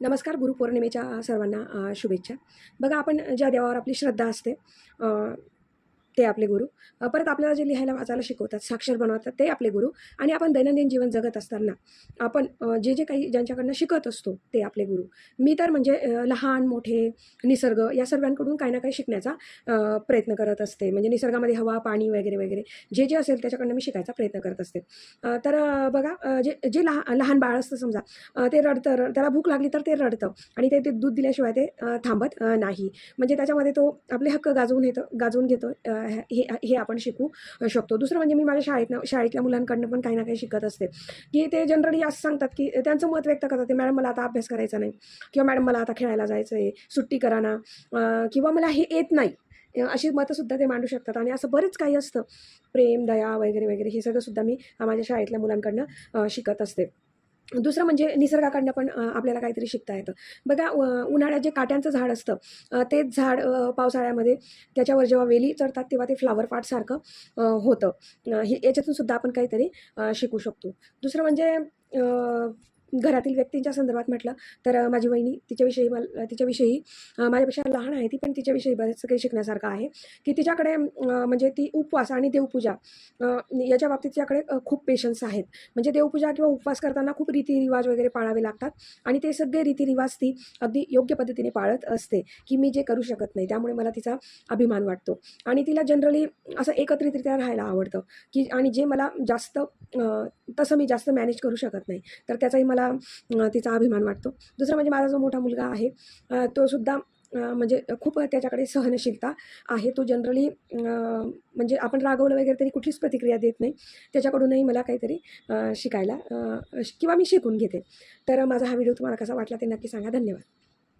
नमस्कार गुरुपौर्णिमेच्या सर्वांना शुभेच्छा. बघा आपण ज्या देवावर आपली श्रद्धा असते ते आपले गुरु. परत आपल्याला जे लिहायला वाचायला शिकवतात साक्षर बनवतात ते आपले गुरु. आणि आपण दैनंदिन जीवन जगत असताना आपण जे जे काही ज्यांच्याकडनं शिकत असतो ते आपले गुरु. मी तर म्हणजे लहान मोठे निसर्ग या सर्वांकडून काही ना काही शिकण्याचा प्रयत्न करत असते. म्हणजे निसर्गामध्ये हवा पाणी वगैरे वगैरे जे जे असेल त्याच्याकडनं मी शिकायचा प्रयत्न करत असते. तर बघा जे जे लहा लहान बाळ असतं समजा ते रडतं र- त्याला भूक लागली तर ते रडतं आणि ते ते दूध दिल्याशिवाय ते थांबत नाही. म्हणजे त्याच्यामध्ये तो आपले हक्क गाजवून येतं गाजवून घेतो हे हे आपण शिकू शकतो. दुसरं म्हणजे मी माझ्या शाळेतनं शाळेतल्या मुलांकडनं पण काही ना काही शिकत असते. की ते जनरली असं सांगतात की त्यांचं मत व्यक्त करतात ते मॅडम मला आता अभ्यास करायचा नाही. किंवा मॅडम मला आता खेळायला जायचं आहे सुट्टी करा ना. किंवा मला हे येत नाही. अशी मतंसुद्धा ते मांडू शकतात. आणि असं बरंच काही असतं. प्रेम दया वगैरे वगैरे हे सगळं सुद्धा मी माझ्या शाळेतल्या मुलांकडनं शिकत असते. दुसरं म्हणजे निसर्गाकडनं पण आपल्याला काहीतरी शिकता येतं. बघा उन्हाळ्यात जे काट्यांचं झाड असतं ते झाड पावसाळ्यामध्ये त्याच्यावर जेव्हा वेली चढतात तेव्हा ते फ्लावर पार्टसारखं होतं. हे याच्यातून सुद्धा आपण काहीतरी शिकू शकतो. दुसरं म्हणजे घरातील व्यक्तींच्या संदर्भात म्हटलं तर माझी वहिनी तिच्याविषयी मला तिच्याविषयी माझ्यापेक्षा लहान आहे ती पण तिच्याविषयी बरेच काही शिकण्यासारखं आहे. की तिच्याकडे म्हणजे ती उपवास आणि देवपूजा याच्या बाबतीत तिच्याकडे खूप पेशन्स आहेत. म्हणजे देवपूजा किंवा उपवास करताना खूप रीतिरिवाज वगैरे पाळावे लागतात आणि ते सगळे रीतिरिवाज ती अगदी योग्य पद्धतीने पाळत असते की मी जे करू शकत नाही त्यामुळे मला तिचा अभिमान वाटतो. आणि तिला जनरली असं एकत्रितरित्या राहायला आवडतं की आणि जे मला जास्त तसं मी जास्त मॅनेज करू शकत नाही. तर त्याचाही मला तिचा अभिमान वाटतो. दुसरं म्हणजे माझा जो मोठा मुलगा आहे तो सुद्धा म्हणजे खूप त्याच्याकडे सहनशीलता आहे. तो जनरली म्हणजे आपण रागवलं वगैरे तरी कुठलीच प्रतिक्रिया देत नाही. त्याच्याकडूनही मला काहीतरी शिकायला किंवा मी शिकून घेते. तर माझा हा व्हिडिओ तुम्हाला कसा वाटला ते नक्की सांगा. धन्यवाद.